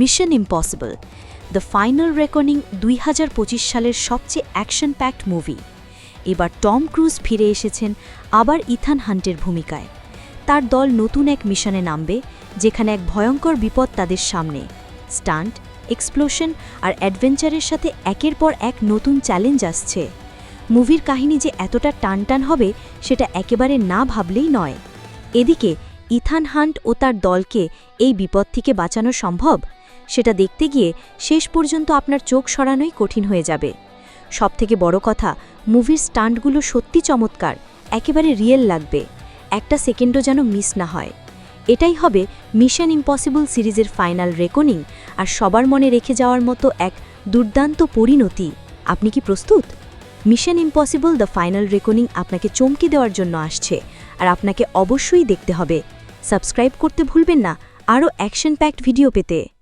Mission impossible the final recording দুই হাজার পঁচিশ সালের সবচেয়ে অ্যাকশন প্যাক্ট মুভি এবার টম ক্রুজ ফিরে এসেছেন আবার ইথান হান্টের ভূমিকায়। তার দল নতুন এক মিশনে নামবে, যেখানে এক ভয়ঙ্কর বিপদ তাদের সামনে। স্টান্ট এক্সপ্লোশন আর অ্যাডভেঞ্চারের সাথে একের পর এক নতুন চ্যালেঞ্জ আসছে। মুভির কাহিনী যে এতটা টানটান হবে, সেটা একেবারে না ভাবলেই নয়। এদিকে ইথান হান্ট ও তার দলকে এই বিপদ থেকে বাঁচানো সম্ভব? সেটা দেখতে গিয়ে শেষ পর্যন্ত আপনার চোখ সরানোই কঠিন হয়ে যাবে। সবথেকে বড় কথা, মুভির স্টান্টগুলো সত্যি চমৎকার, একেবারে রিয়েল লাগবে। একটা সেকেন্ডও যেন মিস না হয়। এটাই হবে মিশন ইম্পসিবল সিরিজের ফাইনাল রেকনিং আর সবার মনে রেখে যাওয়ার মতো এক দুর্দান্ত পরিণতি। আপনি কি প্রস্তুত? Mission impossible the final reckoning আপনাকে চমকে দেওয়ার জন্য আসছে আর আপনাকে অবশ্যই দেখতে হবে। সাবস্ক্রাইব করতে ভুলবেন না, আরও অ্যাকশন প্যাকড ভিডিও পেতে।